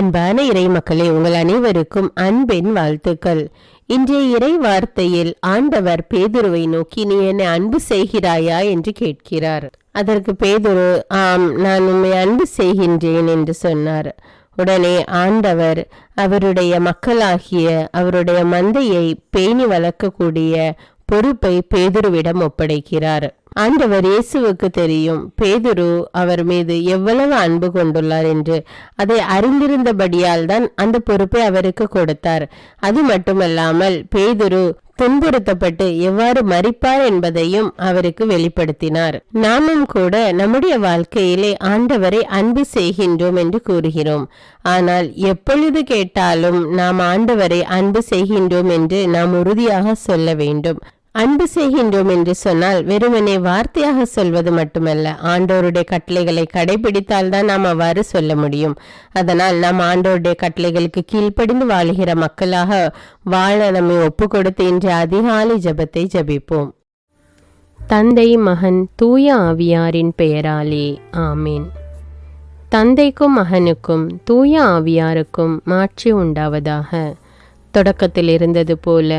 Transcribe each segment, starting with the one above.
அன்பான இறை மக்களே உங்கள் அனைவருக்கும் அன்பின் வாழ்த்துக்கள். இன்றைய இறை வார்த்தையில் ஆண்டவர் பேதுருவை நோக்கி நீ என்னை அன்பு செய்கிறாயா என்று கேட்கிறார். அதற்கு பேதுரு ஆம் நான் உண்மை அன்பு செய்கின்றேன் என்று சொன்னார். உடனே ஆண்டவர் அவருடைய மக்களாகிய அவருடைய மந்தையை பேணி வளர்க்கக்கூடிய பொறுப்பை பேதுருவிடம் ஒப்படைக்கிறார். ஆண்டவர் இயேசுவுக்கு தெரியும் பேதுரு அவர் மீது எவ்வளவு அன்பு கொண்டுள்ளார் என்று. அதை அறிந்திருந்தபடியால் தான் அந்த பொறுப்பை அவருக்கு கொடுத்தார். அது மட்டுமல்லாமல் பேதுரு துன்புறுத்தப்பட்டு எவ்வாறு மறிப்பார் என்பதையும் அவருக்கு வெளிப்படுத்தினார். நாமும் கூட நம்முடைய வாழ்க்கையிலே ஆண்டவரை அன்பு செய்கின்றோம் என்று கூறுகிறோம். ஆனால் எப்பொழுது கேட்டாலும் நாம் ஆண்டவரை அன்பு செய்கின்றோம் என்று நாம் உறுதியாக சொல்ல வேண்டும். அன்பு செய்கின்றோம் என்று சொன்னால் வெறுமனே வார்த்தையாக சொல்வது மட்டுமல்ல ஆண்டோருடைய கட்டளைகளை கடைபிடித்தால் தான் நாம் அவ்வாறு சொல்ல முடியும். அதனால் நாம் ஆண்டோருடைய கட்டளைகளுக்கு கீழ்ப்படிந்து வாழுகிற மக்களாக வாழ நம்மை ஒப்பு கொடுத்து இன்று அதிகாலை ஜெபத்தை ஜபிப்போம். தந்தை மகன் தூய ஆவியாரின் பெயராலே ஆமீன். தந்தைக்கும் மகனுக்கும் தூய ஆவியாருக்கும் மாற்றி உண்டாவதாக. தொடக்கத்தில் இருந்தது போல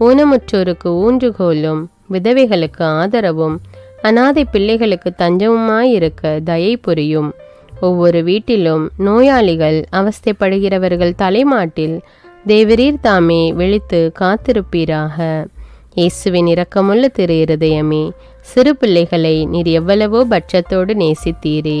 ஊனமுற்றோருக்கு ஊன்றுகோலும் விதவைகளுக்கு ஆதரவும் அனாதை பிள்ளைகளுக்கு தஞ்சமுமாயிருக்க தயை புரியும். ஒவ்வொரு வீட்டிலும் நோயாளிகள் அவஸ்தைப்படுகிறவர்கள் தலைமாட்டில் தேவரீர் தாமே விழித்து காத்திருப்பீராக. இயேசுவின் இரக்கமுள்ள திரு இருதயமே சிறு பிள்ளைகளை நீர் எவ்வளவோ பட்சத்தோடு நேசித்தீரே.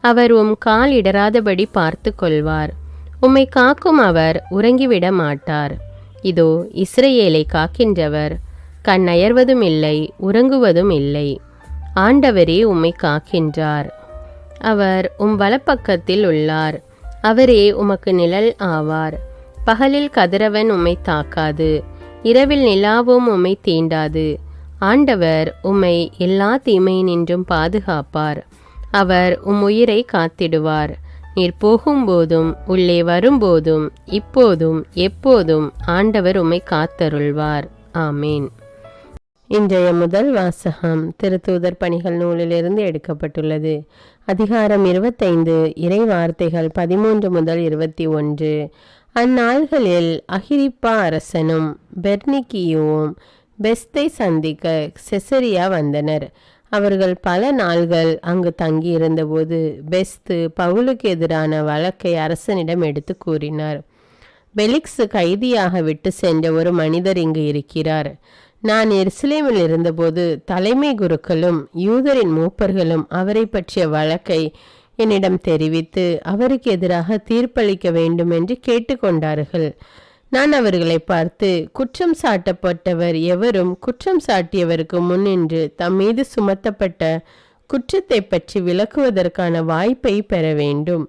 அவர் உம் கால் இடராதபடி பார்த்து கொள்வார் உம்மை காக்கும் அவர் உறங்கிவிட மாட்டார். இதோ இஸ்ரேலை காக்கின்றவர். கண் அயர்வதும் இல்லை உறங்குவதும் இல்லை. ஆண்டவரே உம்மை காக்கின்றார். அவர் உம் வலப்பக்கத்தில் உள்ளார். அவரே உமக்கு நிழல் ஆவார். பகலில் கதிரவன் உம்மை தாக்காது. இரவில் நிலாவும் உம்மை தீண்டாது. ஆண்டவர் உம்மை எல்லா தீமையினின்றும் பாதுகாப்பார். அவர் உம் உயிரை காத்திடுவார். நீர் போகும்போதும் உள்ளே வரும்போதும் இப்போதும் எப்போதும் ஆண்டவர் உம்மை காத்தருள்வார். ஆமேன். இன்றைய முதல் வாசகம் திருத்தூதர் பணிகள் நூலிலிருந்து எடுக்கப்பட்டுள்ளது. அதிகாரம் இருபத்தைந்து இறை வார்த்தைகள் பதிமூன்று முதல் இருபத்தி ஒன்று. அந்நாள்களில் அகிரிப்பா அரசனும் பெர்னிக்கியுவும் பெஸ்தை சந்திக்க செசரியா வந்தனர். அவர்கள் பல நாள்கள் அங்கு தங்கியிருந்தபோது பெஸ்து பவுலுக்கு எதிரான வழக்கை அரசனிடம் எடுத்து கூறினார். பெலிக்ஸ் கைதியாக விட்டு சென்ற ஒரு மனிதர் இங்கு இருக்கிறார். நான் எருசலேமில் இருந்தபோது தலைமை குருக்களும் யூதரின் மூப்பர்களும் அவரை பற்றிய வழக்கை என்னிடம் தெரிவித்து அவருக்கு எதிராக தீர்ப்பளிக்க வேண்டும் என்று கேட்டுக்கொண்டார்கள் நான் அவர்களை பார்த்து குற்றம் சாட்டப்பட்டவர் எவரும் குற்றம் சாட்டியவருக்கு முன்னின்று தம் மீது சுமத்தப்பட்ட குற்றத்தை பற்றி விளக்குவதற்கான வாய்ப்பை பெற வேண்டும்.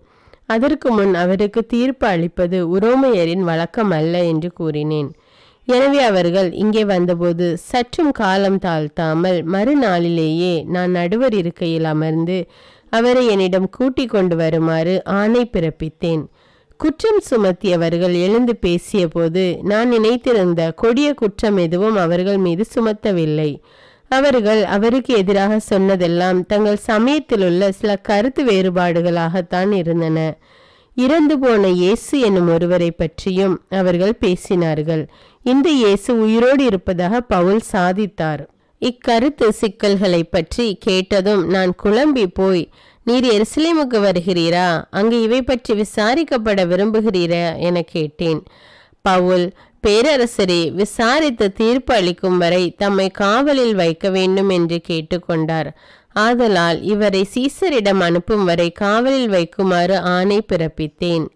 அதற்கு முன் அவருக்கு தீர்ப்பு அளிப்பது உரோமையரின் வழக்கம் அல்ல என்று கூறினேன். எனவே அவர்கள் இங்கே வந்தபோது சற்றும் காலம் தாழ்த்தாமல் மறுநாளிலேயே நான் நடுவர் இருக்கையில் அமர்ந்து அவரை என்னிடம் கூட்டிக் கொண்டு வருமாறு ஆணை பிறப்பித்தேன். குற்றம் சுமத்தியவர்கள் எழுந்து பேசியபோது நான் நினைத்திருந்த கொடிய குற்றம் எதுவும் அவர்கள் மீது சுமத்தவில்லை. அவர்கள் அவருக்கு எதிராக சொன்னதெல்லாம் தங்கள் சமயத்திலுள்ள சில கருத்து வேறுபாடுகளாகத்தான் இருந்தன. இறந்து போன இயேசு என்னும் ஒருவரை பற்றியும் அவர்கள் பேசினார்கள். இந்த இயேசு உயிரோடு இருப்பதாக பவுல் சாதித்தார். இக்கருத்து சிக்கல்களை பற்றி கேட்டதும் நான் குழம்பி போய் நீர் எருசலேமுக்கு வருகிறீரா? அங்கு இவை பற்றி விசாரிக்கப்பட விரும்புகிறீரா? என கேட்டேன். பவுல் பேரரசரே விசாரித்து தீர்ப்பு அளிக்கும் வரை தம்மை காவலில் வைக்க வேண்டும் என்று கேட்டுக்கொண்டார். ஆதலால் இவரை சீசரிடம் அனுப்பும் வரை காவலில் வைக்குமாறு ஆணை பிறப்பித்தேன்.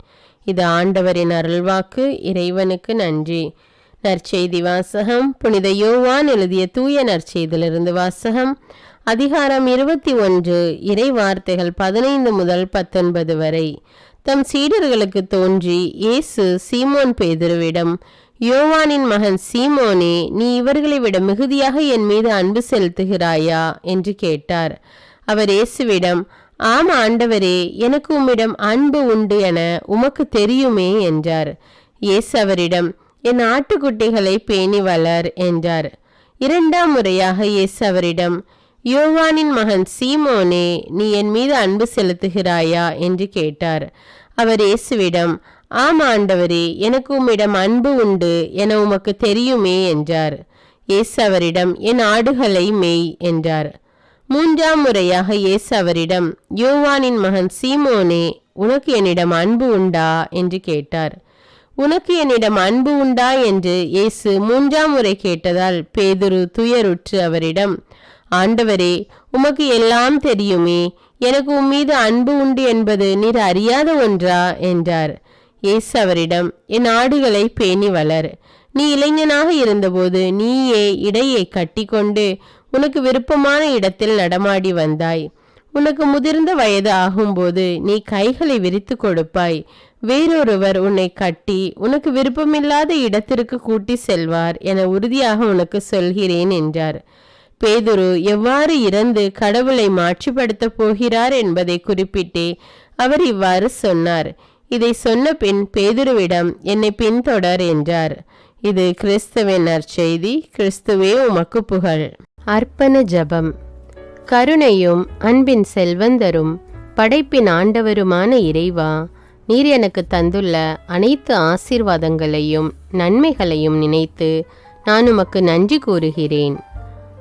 இது ஆண்டவரின் அருள்வாக்கு இறைவனுக்கு நன்றி. நற்செய்தி வாசகம் புனித யோவான் எழுதிய தூய நற்செய்தியிலிருந்து வாசகம். அதிகாரம் இருபத்தி ஒன்று இறை வார்த்தைகள் பதினைந்து முதல் பத்தொன்பது வரை. தம் சீடர்களுக்கு தோன்றி இயேசு சீமோன் பேதுருவிடம் யோவானின் மகன் சீமோனே நீ இவர்களை விட மிகுதியாக என் மீது அன்பு செலுத்துகிறாயா? என்று கேட்டார். அவர் இயேசுவிடம் ஆம் ஆண்டவரே எனக்கு உம்மிடம் அன்பு உண்டு என உமக்கு தெரியுமே என்றார். இயேசு அவரிடம் என் ஆட்டுக்குட்டிகளை பேணி வளர் என்றார். இரண்டாம் முறையாக இயேசு அவரிடம் யோவானின் மகன் சீமோனே நீ என் மீது அன்பு செலுத்துகிறாயா? என்று கேட்டார். அவர் இயேசுவிடம் ஆம் ஆண்டவரே எனக்கு உம்மிடம் அன்பு உண்டு என உமக்கு தெரியுமே என்றார். இயேசு அவரிடம் என் ஆடுகளை மெய் என்றார். மூன்றாம் முறையாக இயேசு அவரிடம் யோவானின் மகன் சீமோனே உனக்கு என்னிடம் அன்பு உண்டா? என்று கேட்டார். உனக்கு என்னிடம் அன்பு உண்டா? என்று இயேசு மூன்றாம் முறை கேட்டதால் பேதுரு துயருற்று அவரிடம் ஆண்டவரே உமக்கு எல்லாம் தெரியுமே. எனக்கு உம்மீது அன்பு உண்டு என்பது நீர் அறியாத ஒன்றா? என்றார். இயேசு அவரிடம் என் ஆடுகளை பேணி வளர். நீ இளைஞனாக இருந்தபோது நீயே இடையை கட்டிக்கொண்டு உனக்கு விருப்பமான இடத்தில் நடமாடி வந்தாய். உனக்கு முதிர்ந்த வயது ஆகும்போது நீ கைகளை விரித்து கொடுப்பாய். வேறொருவர் உன்னை கட்டி உனக்கு விருப்பமில்லாத இடத்திற்கு கூட்டி செல்வார் என உறுதியாக உனக்கு சொல்கிறேன் என்றார். பேதுரு எவ்வாறு இறந்து கடவுளை மாற்றிப்படுத்தப் போகிறார் என்பதை குறிப்பிட்டே அவர் இவ்வாறு சொன்னார். இதை சொன்ன பின் பேதுருவிடம் என்னை பின்தொடர் என்றார். இது கிறிஸ்துவின் நற்செய்தி. கிறிஸ்துவே உமக்கு புகழ். அர்ப்பண ஜபம். கருணையும் அன்பின் செல்வந்தரும் படைப்பின் ஆண்டவருமான இறைவா நீர் எனக்கு தந்துள்ள அனைத்து ஆசீர்வாதங்களையும் நன்மைகளையும் நினைத்து நான் உமக்கு நன்றி கூறுகிறேன்.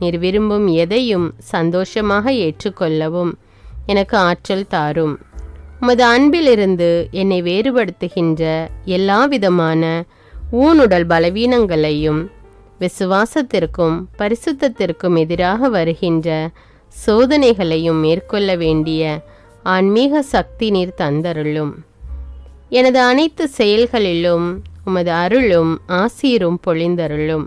நீர் விரும்பும் எதையும் சந்தோஷமாக ஏற்றுக்கொள்ளவும் எனக்கு ஆற்றல் தாரும். உமது அன்பிலிருந்து என்னை வேறுபடுத்துகின்ற எல்லா விதமான ஊனுடல் பலவீனங்களையும் விசுவாசத்திற்கும் பரிசுத்தத்திற்கும் எதிராக வருகின்ற சோதனைகளையும் மேற்கொள்ள வேண்டிய ஆன்மீக சக்தி நீர் தந்தருளும். எனது அனைத்து செயல்களிலும் உமது அருளும் ஆசீரும் பொழிந்தருளும்.